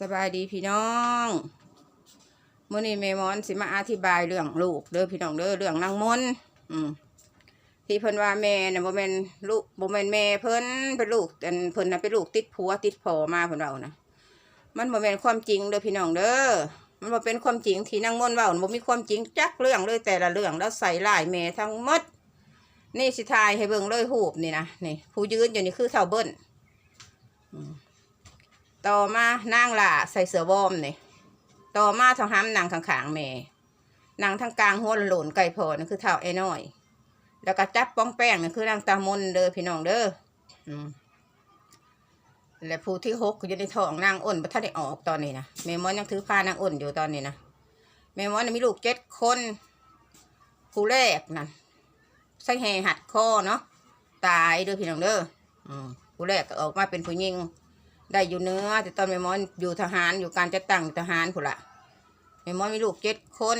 สบายดีพี่น้องมื่อนี้แม่หมอนสิมาอธิบายเรื่องลูกเด้อพี่น้องเด้อเรื่องนางมนอืมที่เพิ่นว่าแม่น่ะบ่แม่นลูกบ่แม่นแม่เพิ่นเป็นลูกอันเพิ่นน่ะเป็นลูกติดผัวติดพ่อมาเพิ่นเว้านะมันบ่แม่นความจริงเด้อพี่น้องเด้อมันบ่เป็นความจริงที่นางมนเว้าบ่มีความจริงจักเรื่องเลยแต่ละเรื่องแล้วใส่ร้ายแม่ทั้งหมดนี่สิทายให้เบิ่งเลยหูบนี่นะนี่ผู้ยืนอยู่นี่คือเท่าเบิ้นอืม ต่อมานางล่าใส่เสื้อวอร์มนี่ยต่อมาท่าห้ามนางข้างๆแม่นางทางกลางหัวหลนไก่พอนั่นคือเท่าไอ้น้อย แล้วก็จับป้องแป้งนั่นคือนางตามนเด้อพี่น้องเด้ออืมและผู้ที่หกอยู่ในท้องนางอ้นบ่ทันได้ออกตอนนี้นะแม่มอนยังถือผ้านางอ้นอยู่ตอนนี้นะแม่มอนมีลูกเจ็ดคนผู้แรกนั่นใส่แห่หัดคอเนาะตายเด้อพี่น้องเด้ออืมผู้แรกออกมาเป็นผู้หญิง ได้อยู่เนื้อแต่ตอนแม่มอนอยู่ทหารอยู่การจะตั้งทหารผู้ละแม่มอนมีลูกเจ็ดคน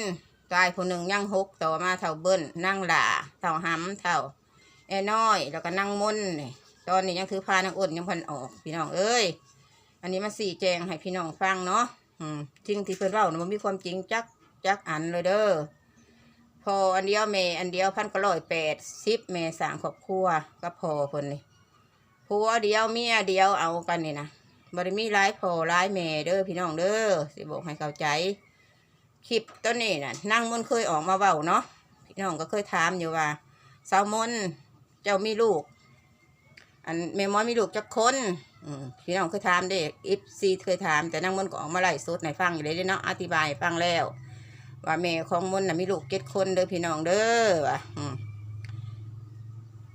ตายคนหนึ่งย่างหกต่อมาเท่าเบิ้ลนั่งหล่าเท่าหำเท่าแอ้น้อย แล้วก็นั่งมนนี่ตอนนี้ยังถือพานางอ้นยังพันออก พี่น้องเอ้ยอันนี้มาสี่แจงให้พี่น้องฟังเนาะอืมจริงที่เพิ่อนเล่านะมันมีความจริงจักจักอันเลยเด้อพออันเดียวเมอันเดียวพันก็ร้อยแปดสิบเมสางครอบครัวก็พอเพิ่นนี่ผัวเดียวเมียเดียวเอากันนี่นะ บริมีร้ายพอร้ายเมเด้อพี่น้องเด้อสิบอกให้เข้าใจคลิปต้นนี้น่ะนั่งมนเคยออกมาเว้าเนาะพี่น้องก็เคยถามอยู่ว่าสาวมนเจ้ามีลูก อันเมมอนมีลูกจักคนพี่น้องเคยถามเด็กอิฟซีเคยถาม แต่นั่งมนก็ออกมาไล่สดในฟังอยู่เลยเนาะอธิบายฟังแล้ว ว่าแม่ของมนน่ะมีลูกเจ็ดคนเด้อพี่น้องเด้อว่ะอืม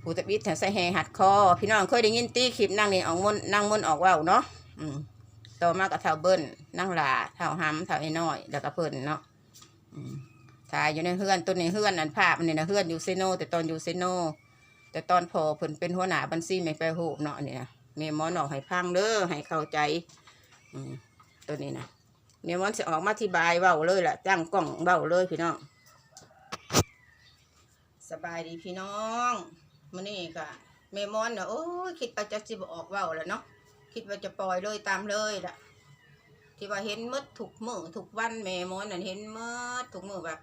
ผู้ตะบิดแถวใส่แหหัดคอพี่น้องเคยได้ยินตีคลิปนั่งนี่ออกมนนั่งมนออกเว่าวเนาะ ต่อมากับเท่าเบิ้ลนั่งหลาเท่าห้ำเท่าไอ้น้อยแล้วก็เพิ่นเนาะถ่ายอยู่ในเฮือนต้นในเฮือนอันภาพมันนี่นะเฮือนอยู่เซโนแต่ตอนอยู่เซโนแต่ตอนพอเพิ่นเป็นหัวหน้าบัญชีไม่ไปหูเนาะนี่นะแม่หมอนออกให้พังเด้อให้เข้าใจอืมตัวนี้นะเนี่ยมันจะออกมาอธิบายเบาเลยแหละตั้งกล้องเบาเลยพี่น้องสบายดีพี่น้องมื้อนี้ก็เมมอนเนาะโอ้ยคิดว่าจะสิบออกเบาแล้วเนาะ คิดว่าจะปล่อยเลยตามเลยล่ะ ที่ว่าเห็นมืดถูกมือถูกวันเมมอนนั่นเห็นมืดถูกมือแบบ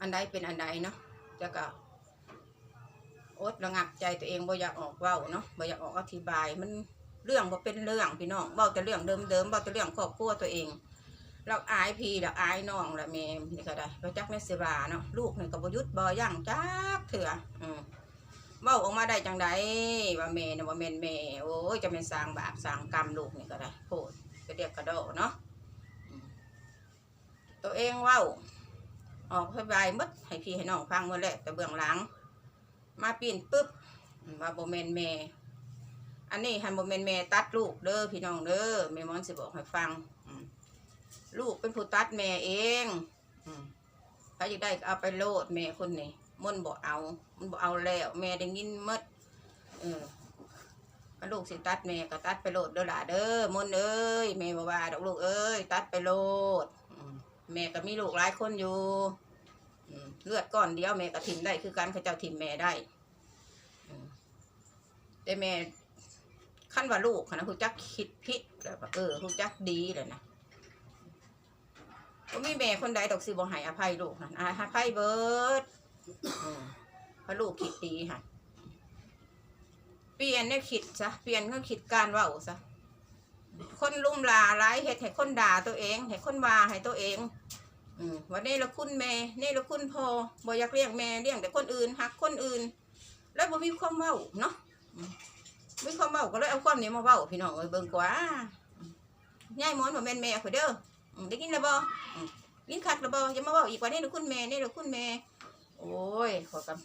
อันใดเป็นอันใดเนาะจะก็อดระงับใจตัวเองบ่อยากออกเว้าเนาะบ่อยากออกอธิบายมันเรื่องบ่เป็นเรื่องพี่น้องเว้าแต่เรื่องเดิมๆเว้าแต่เรื่องครอบครัวตัวเอง เราอายพี่เราอายน้องละแม่นี่ก็ได้เราจักแม่เสบาเนาะลูกนี่ก็บ่ยุดบ่ยั้งจักเถื่ออืม เว้าออกมาได้จังไดว่าแม่นะว่าแม่นแม่โอ้ยจะเป็นสร้างบาปสร้างกรรมลูกนี่ก็ได้โพดกระเดียกกระโดดเนาะตัวเองเว้า ออกสบายมดให้พี่ให้น้องฟังเมื่อแรกแต่เบื้องหลัง มาปีนปุ๊บว่าบ่แม่นแม่อันนี้หันบ่แม่นแม่ตัดลูกเด้อพี่น้องเด้อแม่มอนสิบอกให้ฟังลูกเป็นผู้ตัดแม่เองอืมถ้าอยากได้เอาไปโลดแม่คนนี้ มันบอกเอา มันบอกเอาแล้ว แม่ได้ยินมดเออลูกสิตัดแม่ก็ตัดไปโหลดเด้อล่ะเด้อมนเอ้ยแม่บอกว่าดอกลูกเอ้ยตัดไปโหลดแม่ก็มีลูกหลายคนอยู่เลือดก้อนเดียวแม่ก็ทิมได้คือการเขาเจ้าทิมแม่ได้แต่แม่ขั้นว่าลูกนะคุณจักคิดผิดแล้วก็เออคุณจักดีเลยนะบ่มีแม่คนใดดอกสิบ่ให้อภัยลูกหั่นอภัยเบิดอืมเพระลูกคิดดีค่ะ เปลี่ยนแนวคิดซะเปลี่ยนก็คิดการว้าซะคนลุ่มลาร้ายเฮ็ดให้คนด่าตัวเองให้คนว่าให้ตัวเองอืมวันนี้ละคุณแม่นี่ละคุณพ่อบอยากเลี้ยงแม่เลี้ยงแต่คนอื่นหักคนอื่น แล้วบ่มีความเว้าเนาะมีความเว้าก็เลยเอาความนี้มาเว้าพี่น้องเอ้ยเบิ่งกว่าอืมยายหมอนบ่แม่นแม่ข่อยเด้อได้กินแล้วบ่อืมกินคักแล้วบ่อย่ามาเว้าอีกว่านี่เด้อคุณแม่นี่เด้อคุณแม่ โอ้ยขอกับ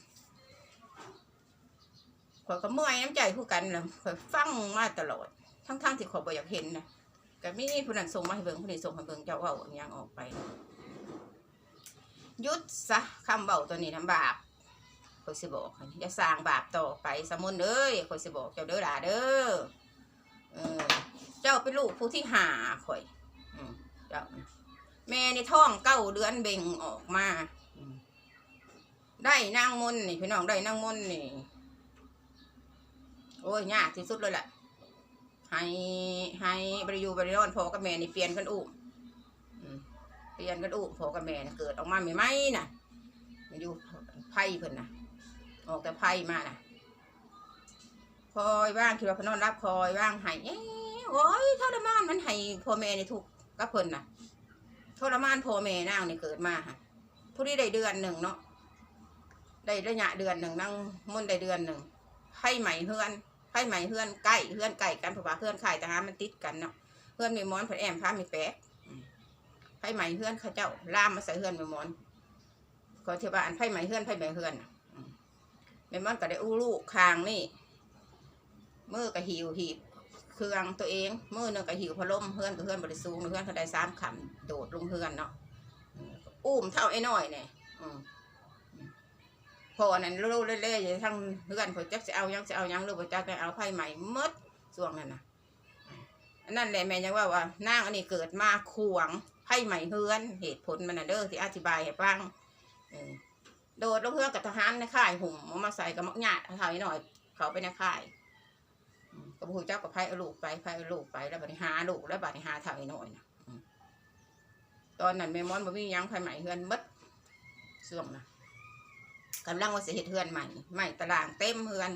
ขอยกับเมื่อยน้ำใจคู่กันล่ะขอยฟังมาตลอด ทั้งๆที่ขอยบ่อยากเห็นนะก็มีผู้นั้นส่งมาให้เบิ่งผู้นี้ส่งให้เบิ่งเจ้าเว้าอย่างออกไปยุดซะคำเว้าตัวนี้ทำบาปข่อยสิบอกอย่าสร้างบาปต่อไปสมุนเอ้ยข่อยสิบอกเจ้าเด้อหล่ะเด้อเออ เจ้าเป็นลูกผู้ที่หาข่อยอืมเจ้าแม่ในท้องเก้าเดือนเบ่งออกมา ได้นางมนนี่พี่น้องได้นางมนนี่ โอ้ยยากที่สุดเลยแหละให้ให้บริยูบริโนอนพอกับแม่นี่เปลี่ยนกันอุ้มอืมเปลี่ยนกันอุ้มพอกับแม่น่ะเกิดออกมาใหม่ๆน่ะมาอยู่ไพ่เพิ่นน่ะออกแต่ไพ่มาน่ะคอยว่างคิดว่าเพนนอนรับคอยว่างให้เอ้โอ้ยทรมานมันให้พ่อแม่นี่ทุกกับเพิ่นน่ะทรมานพ่อแม่นางนี่เกิดมาค่ะผู้ที่ได้เดือนหนึ่งเนาะ ได้ระยะเดือนหนึ่งนั่งมุ่นได้เดือนหนึ่งไพ่ใหม่เฮือนไพ่ใหม่เฮือนใกล้เฮือนใกล้กันเพราะว่าเฮือนขายแต่หามันติดกันเนาะเฮือนมีมอนผัดแอมผ้ามีแป๊กไพ่ใหม่เฮือนเขาเจ้าล่ามมาใส่เฮือนมีมอนก็ที่ว่าอันไพ่ใหม่เฮือนไพ่ใหม่เฮือนแม่มันก็ได้อู้ลูกคางนี่มือก็หิวหีบเครื่องตัวเองมือหนึงก็หิวพัดลมเพื่อนกับเพื่อนบริสูงเพื่อนเขาได้สามขันโดดลงเพื่อนเนาะอุ้มเท่าไอ้น้อยเนี่ย พอนั้นรู้เล่ๆอยู่ทั้งเพื่อนผมจักจะเอายังจะเอายังหรือผมจักจะเอาไพ่ใหม่มดส่วงนั้นนะอันนั่นแหละแม่ยังว่าว่านางอันนี้เกิดมาขวางไพ่ใหม่เฮือนเหตุผลมันน่ะเด้อที่อธิบายให้ฟังโดดลงเรือกับทหารในค่ายหุ่มมาใส่กับมักหยาดถ่ายหน่อย เขาไปในค่ายกับผู้เจ้ากับไพ่ลูกไปไพ่ลูกไปแล้วบัดนี้หาลูกแล้วบัดนี้หาถ่ายหน่อยนะอืมตอนนั้นแม่มอนบ่มียังไพ่ใหม่เฮือนมดเสื่อมนะ กำลังว่าสิเฮ็ดเฮือนใหม่ใหม่ตารางเต็มเฮือน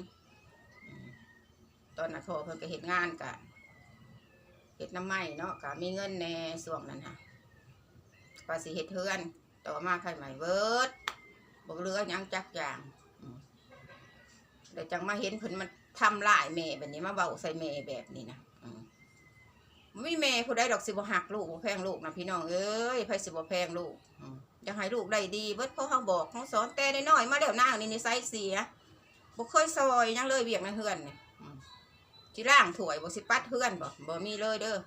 ตอนนั้นโทรเพิ่นก็เฮ็ดงานกะเฮ็ดน้ำไม้เนาะก็มีเงินแหน่ส่วงนั้นค่ะว่าสิเฮ็ดเฮือน ต่อมาไพ่ใหม่เบิร์ดบอกเรือยังจักอย่างเดี๋ยวจังมาเห็นเพิ่นมันทำลายแม่แบบนี้มาเบาใส่แม่แบบนี้นะไม่แม่ผู้ใดดอกสิบ่หักลูกบ่แพงลูกนะพี่น้องเอ้ยไผสิบ่แพงลูก อยากให้ลูกได้ดีเบิดเพราะเขาบอกเขาสอนแต่น้อยๆมาแล้วนางนี่นิสัยเสียบ่เคยซอยยังเลยเวียกในเฮือนนี่อืมสิล้างถวยบ่สิปัดเฮือนบ่บ่มีเลยเด้อ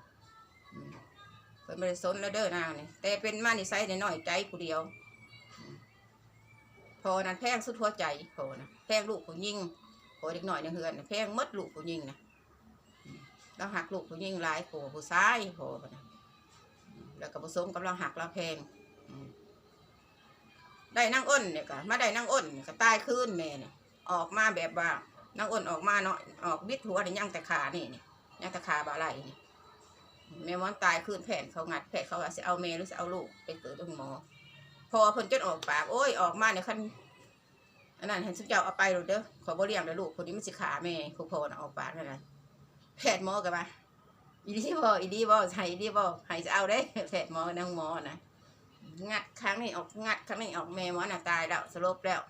เพิ่นบ่ได้สนแล้วเด้อนางนี่แต่เป็นมานิสัยน้อยๆใจผู้เดียว พอนั้นแพงสุดหัวใจพอนะแพงลูกผู้ยิ่งพอเด็กหน่อยในเฮือนแพงมดลูกผู้ยิ่งนะอืมแล้วหักลูกผู้ยิ่งหลายโผผู้ซ้ายโผนะแล้วก็ผสมกับเราหักเราแพง ได้นั่งอ้นเนี่ยก็มาได้นั่งอ้นก็ตายคืนแม่เนี่ยออกมาแบบว่านั่งอ้นออกมาเนาะออกบิดหัวเนี่ยยังแต่ขานี่เนี่ยยังแต่ขาบ่าไหลนี่แม่มอนตายคืนแผ่นเขางัดแผ่นเขาว่าจะเอาแม่หรือจะเอาลูกไปเกิดตรงหมอ พอเพิ่นจนออกปากโอ้ยออกมาเนี่ยคันอันนั้นเห็นสุเจ้าเอาไปหรอเด้อขอบ่เลี้ยงเลยลูกคนนี้มันสิขาแม่ผู้พ่อนะออกปากนั่นน่ะแพทย์หมอกันมาอีดีบ่อีดีบ่ให้อีดีบ่ให้จะเอาได้แพทย์หมอนางหมอนะ งัดครั้งนี้ออกงัดครั้งนี้ออกแม่หมอน่ะตายแล้วสลบแล้ว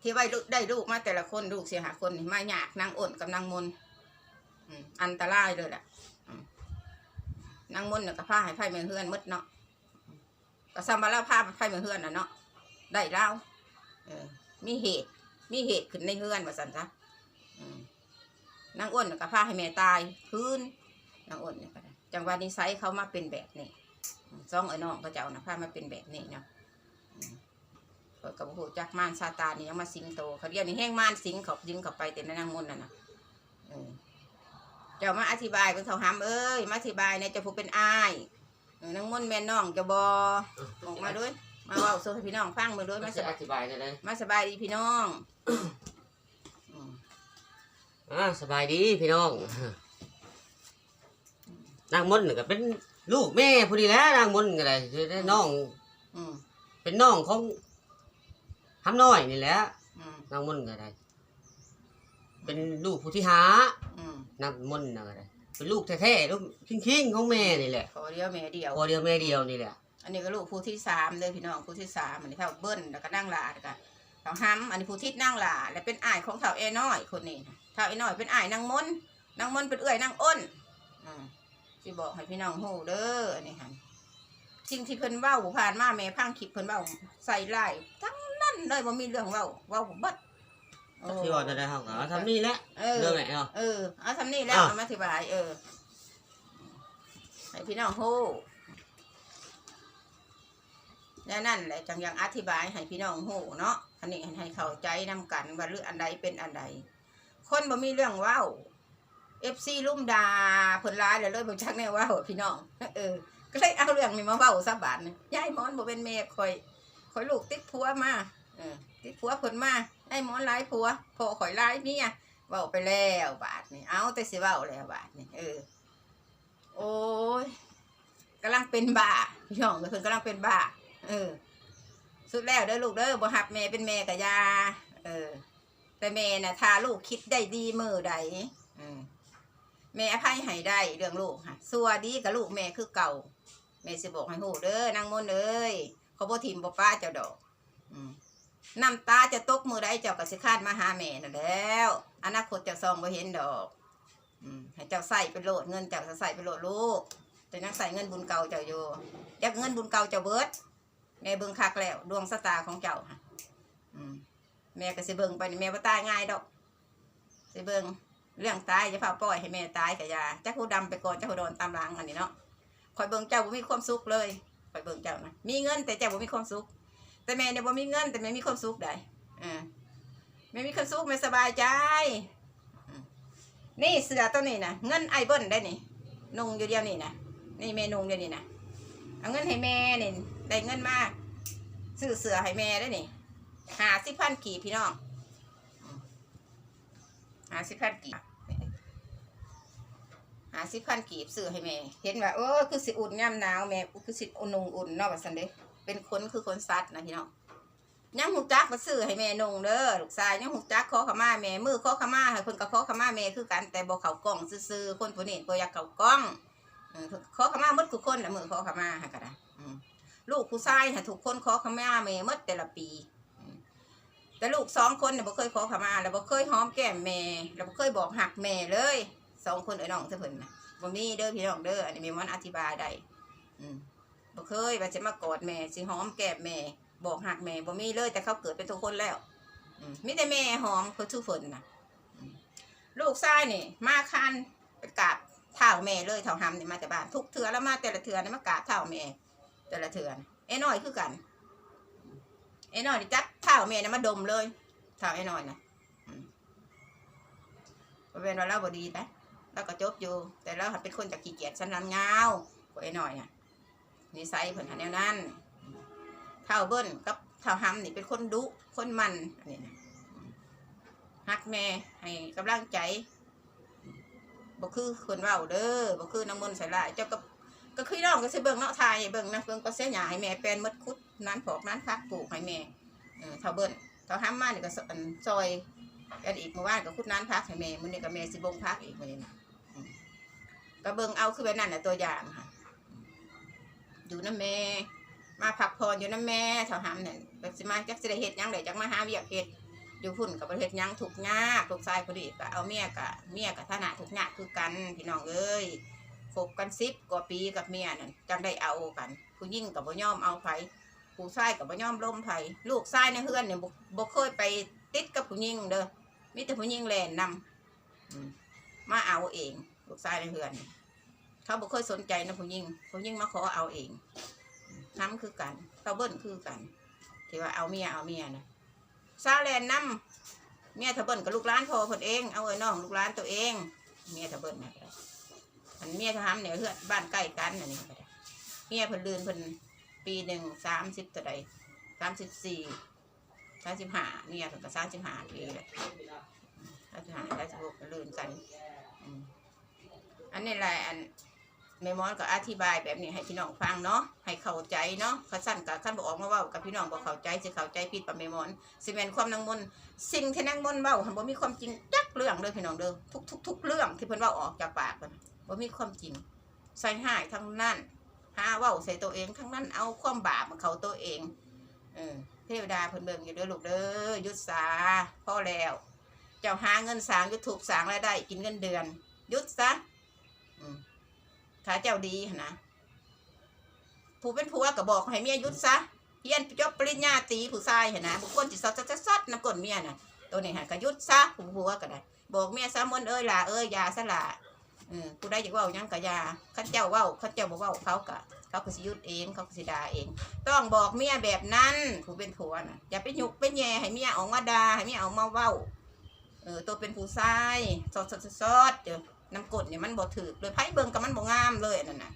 ที่ไว้ลูกได้ลูกมาแต่ละคนลูกเสียหาคนนี่มายากนางอ่อนกับนางมนอันตรายเลยแหละนางมนน่ะก็พาให้ไผ่เมือเฮือนมดเนาะก็ซ้ำมาแล้วภาไพ่เมือเฮือนน่ะเนาะได้เล่ามีเหตุ มีเหตุขึ้นในเฮือนว่าสันซะนางอ้วนน่ะก็พาให้แม่ตายพื้นนางอ้วนเนี่ยก็ได้จังหวะนิสัยเขามาเป็นแบบนี้ ซ่องไอ้น้องเขาเจ้านะพามาเป็นแบบนี้เนาะอืมข้อยกับโหจักมารซาตานนี่ยังมาสิงโตเขาเรียกนี่แห้งมารสิงเขายิงเขาไปเต็มในนางมนต์น่ะนะเออเจ้ามาอธิบายเป็นเขาหามเอ้ยมาอธิบายในเจ้าผู้เป็นอ้ายเออนางมนต์แม่น้องจะบอออกมาด้วย มาเว่าสู่ให้พี่น้องฟังมาด้วยมัมานสจะบาอยธิบายได้เลยมาสบายดีพี่น้องอืมอ่าสบายดีพี่น้องนางมนต์นี่ก็เป็น ลูกแม่พอดีแหล้วนางมนต์ก็ได้ได้น้อง อืมเป็นน้องของทำน้อยนี่แหละอืมนางมนต์ก็ได้ เป็นลูกผู้ที่หาอืมนางมนต์น่ะก็ได้เป็นลูกแท้ๆลูกคิงๆของแม่นี่แหละขอเดียวแม่เดียว พอเดียวแม่เดียวนี่แหละ อันนี้ก็ลูกผู้ที่สามเลยพี่น้องผู้ที่สามอันนี้เท่าเบิ้ลแล้วก็นั่งหลาแล้วก็เท่าห้ำอันนี้ผู้ที่นั่งหลาและเป็นอ้ายของเท่าเอน้อยคนนี้นะเท่าเอน้อยเป็นอ้ายนางมนต์นางมนต์เป็นเอื้อยนางอ้นอืม สิบอกให้พี่น้องฮู้เด้ออันนี้หันสิ่งที่เพิ่นเว้าผ่านมาแม่พังคลิปเพิ่นเว้าใส่ไล่ทั้งนั้นเลยบ่มีเรื่องเว้าเว้าเบัดโอ้ที่ว่าจะได้เฮาก็เอาทำนี่แหละเออเรื่องไหนเนาะเออเอาทำนี่แล้วอ้าวเอามาอธิบาย เออให้พี่น้องฮู้และนั่นแหละจังยังอธิบายให้พี่น้องฮู้เนาะอันนี้ให้เข้าใจนำกันว่าเรื่องอันใดเป็นอันใด คนบ่มีเรื่องเว้า เอฟซีลุ่มดาเพิ่นร้ายแล้วเลยบ่จักแน่ว้าพี่น้อง เออ ก็เลยเอาเรื่องนี้มาเว้าซะบานี่ยายมอนบ่เป็นแม่คอยคอยลูกติดผัวมาเออติดผัวเพิ่นมาไอ้มอนหลายผัวพ่อข่อยหลายเมียเว้าไปแล้วบาทนี่เอาแต่สิเว้าแล้วบาทนี่เออ โอ้ยกำลังเป็นบ้าพี่น้องก็คือกำลังเป็นบ้า เออ สุดแล้วเด้อลูกเด้อบ่หับแม่เป็นแม่กะยา เออ แต่แม่น่ะถ้าลูกคิดได้ดีมือใดอืม แม่อภัยให้ได้เรื่องลูกค่ะสัวดีกับลูกแม่คือเก่า แม่สิบอกให้ฮู้เด้อนางมนเอ้ยเขาบ่ทิมบ่ป้าเจ้าดอกอน้ำตาจะตกมือใดเจ้าก็สิคร้านมาหาแม่นั่นแล้ว อนาคตเจ้าซองบ่เห็นดอกให้เจ้าใส่ไปโหลดเงินเจ้าจะใส่ไปโหลดลูกแต่ยังใส่เงินบุญเก่าเจ้าอยู่อยากเงินบุญเก่าเจ้าเบิดแม่เบิ่งคักแล้วดวงสตาของเจ้าค่ะแม่ก็สิเบิ่งไปแม่บ่ตายง่ายดอกสิเบิ่ง เรื่องตายจะพาปล่อยให้แม่ตายกะยาจักผู้ดำไปก่อนจักผู้โดนตามหลังอันนี้เนาะคอยเบิ่งเจ้าบ่มีความสุขเลยคอยเบิ่งเจ้านะมีเงินแต่เจ้าบ่มีความสุข แต่แม่เนี่ยบ่มีเงินแต่แม่มีความสุขได้อ่าแม่มีความสุขแม่สบายใจ นี่เสือตัวนี้นะเงินไอเบิ้ลได้นี่นุ่งอยู่เดียวนี่นะนี่แม่นุ่งเดียวนี่นะเอาเงินให้แม่นี่ได้เงินมากซื้อเสือให้แม่ได้นี่หาสิพันกี่พี่น้อง หาสิพันกี่หาสิพันกีบซื้อให้แม่ เห็นว่าโอ้คือสิอุ่นย่ำหนาวแม่คือสิอุ่นนุ่งอุ่นเนาะว่าสันเด้เป็นคนคือคนซัดนะพี่น้องยังหูจักมาซื้อให้แม่นงเด้อลูกชายยังหูจักขอขมาแม่มือขอขมาให้เพิ่นก็ขอขมาแม่คือกันแต่บ่เขากล้องซื่อๆคนผู้นี้บ่อยากเขากล้องเออขอขมาหมดทุกคนนะมือขอขมาให้ก็ได้อืมลูกผู้ชายให้ทุกคนขอขมาแม่หมดแต่ละปี แต่ลูกสองคนเนี่ยบ่เคยขอขมาแล้วบ่เคยหอมแก้มแม่แล้วบ่เคยบอกหักแม่เลยสองคนไอ้น้องเท่าเพิ่นน่ะบ่มีเด้อพี่น้องเด้ออันนี้ม่มันอธิบายได้อืมบ่เคยว่าจะมากอดแม่สิหอมแก้มแม่บอกหักแม่บ่มีเลยแต่เขาเกิดเป็นทุกคนแล้วอมมีแต่แม่หอมคือทุกฝนนะลูกชายนี่ มาคันไปกราบเท้าแม่เลยเท้าหำนี่มาแต่บ้านทุกเถื่อแล้วมาแต่ละเถื่อนี่มากราบเท้าแม่แต่ละเถื่อนไอ้น้อยคือกัน ไอ้น้อยนี่จับเท้าแม่นะมาดมเลยเท้าไอ้น้อยนะอืมบ่เป็นว่าเราบดีนะเราก็จบอยู่ แต่เราเป็นคนจากขี้เกียจสันหลังเงาวกว่าไอ้น้อยน่ะนิสัยเพิ่นหันแนวนั้นเท่าเบิ้ลกับเท่าหำนี่เป็นคนดุคนมันอันนี้นะฮักแม่ให้กำลังใจบ่คือคนเว้าเด้อบ่คือน้ำมนต์ใส่ลายเจ้าก็ก็คือน้องก็สิเบิ่งเนาะทายเบิ่งนะเบิ่งก็เสียหยาให้แม่แปลนมดคุด นั้นผอกนั้นพักปลูกให้แม่เออเท่าเบิ้ลเท่าหำมมานี่ก็สอันซอยกันอีกเมื่อวานก็คุดนั้นพักให้แม่มื้อนี้ก็แม่สิบงพักอีกมื้อนี้นะอืมก็เบิ่งเอาคือแบบนั้นน่ะตัวอย่างค่ะ อยู่นะแม่ มาพักผ่อนอยู่น้ำแม่เท่าหำเนี่ยแบบสิมาจักสิได้เฮ็ดหยังได้จักมาหาเวียกเฮ็ดอยู่พุ่นกับประเทศยังถูกข์ยากลูกชายพอดีก็เอาเมียกะเมียกับฐานะถูกข์ยากคือกันพี่น้องเอ้ยคบกันสิบกว่าปีกับเมียนั่นจังได้เอากัน ผู้ยิ่งกับบ่ยอมเอาไผ ผู้ชายกับบ่ยอมล้มไผลูกชายในเฮือนเนี่ยบ่บ่เคยไปติดกับผู้หญิงเด้อมีแต่ผู้หญิงแลนนำอืมมาเอาเอง ลูกชายในเฮือนนี่เขาบ่เคยสนใจนะผู้หญิงผู้หญิงมาขอเอาเองน้ำคือกันเต้าเบิ้ลคือกันที่ว่าเอาเมียเอาเมียนะซาแลนนำเมียเทาเบิ้ลกับลูกร้านพอคนเองเอาไอ้น้องลูกร้านตัวเอง เมียเทาเบิ้ลนะอันเมียทหารเนี่ยเพื่อนบ้านใกล้กันอันนี้ก็ได้เมียเพิ่นลืนเพิ่น ปีหนึ่งสามสิบตัวใดสามสิบสี่สามสิบห้าเมียเพิ่นก็สามสิบห้าปีเลยสามสิบห้าสามสิบหกลืนกันอันนี้แหละอันแม่มอนก็อธิบายแบบนี้ให้พี่น้องฟังเนาะให้เข้าใจเนาะข้าสั้นกับขั้นบอกออกมาว่ากับพี่น้องบอกเข้าใจสิเข้าใจผิดปะแม่มอนสิแมนความนางมนต์สิ่งที่นางมนต์เว้าหันบ่มีความจริงจักเรื่องเลยพี่น้องเด้อทุกทุกทุกเรื่องที่เพิ่นว้าออกจากปากเพิ่นบ่มีความจริงใส่หายทั้งนั้น หาว้าใส่ตัวเองทั้งนั้นเอาความบาปมาเขาตัวเอง เออเทวดาเพิ่นเบิ่งอยู่เด้อลูกเด้อยุดสาพ่อแล้ว เจ้าหาเงินสาง YouTube สางรายได้กินเงินเดือน ยุดซะอืมถ้าเจ้าดีนะผู้เป็นผัวก็บอกให้เมียยุดซะเฮียนจบปริญญาตีผู้ชายเห็นนะบุคคลจิตซัดซัดซัดน้ำก้นเมียน่ะตัวนี้หันก็ยุดซะผู้ผัวก็ได้บอกเมียซะมนเอ้ยล่ะเอ้ยยาซะล่ะ เออผู้ใดอยากเว้าหยังก็อยาข้าเจ้าเว้าข้าเจ้าบ่เว้าเขาก็เขาก็สิหยุดเองเขาก็สิด่าเอง ต้องบอกเมียแบบนั้นผู้เป็นผัวน่ะอย่าไปหยุกไปแย่ให้เมียออกมาด่าให้เมียออกมาเว้าเออตัวเป็นผู้ชายสดสดสดสดเดี๋ยวน้ำกดเนี่ยมันบ่ถือเลยไพ่เบิ่งกับมันบ่งามเลยอันนั่นน่ะ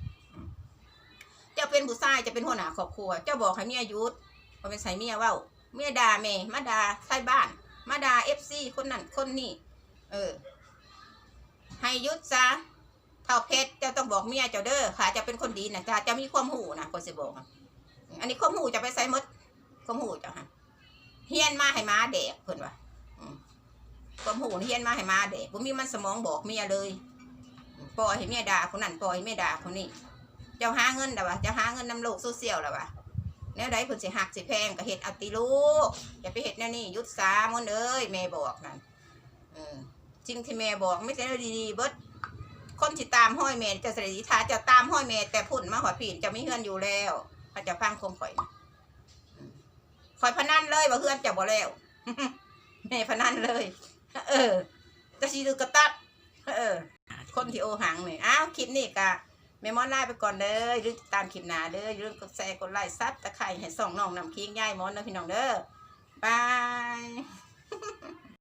เจ้าเป็นผู้ชายจะเป็นหัวหน้าครอบครัว เจ้าบอกให้เมียหยุดบ่เป็นใส่เมียเว้าเมียด่าแม่มาด่าใส่บ้าน มาด่าเอฟซีคนนั้นคนนี้เออ ให้ยุดซะเท่าเพชรเจ้าต้องบอกเมียเจ้าเด้อค่ะ จะเป็นคนดีนะจ้าจะมีความหูนะคนสิบอกอันนี้ความหูจะไปใส่มดความหูจ้าฮะเฮียนมาให้มาเด็กเพิ่นว่าความหูเฮียนมาให้มาเด็กผมมีมันสมองบอกเมียเลยปล่อยให้เมียด่าคนนั้นปล่อยให้เมียด่าคนนี้เจ้าหาเงินแล้ววะเจ้าหาเงินนำโลกโซเชียลแล้ววะแนวใดเพิ่นสิหักสิแพงก็เฮ็ดเอาติลูกอย่าไปเฮ็ดแนวนี้ยุดสามนเอ้ยแม่บอกนั่นเออ จริงที่แม่บอกไม่ใช่เรื่องดีๆเบิดคนที่ตามห้อยแม่จะเสด็จทาจะตามห้อยแม่แต่พุ่นมาหัวผีนจะไม่เฮือนอยู่แล้วเขาจะฟังคมข่อยนะอืมข่อยพนันเลยว่าเฮือนจะบ่แล้วแม่พนันเลย เออจะชีดูกระตับเออ คนที่โอหังนี่อ้าวคลิปนี้กะเมมอนไลน์ไปก่อนเด้ออย่าลืมติดตามคลิปหนาเด้อย่าลืมกดแชร์กดไลค์ซับตะไคร้ให้ส่องน้องนำคิงย่ายมอนนะพี่น้องเด้อบาย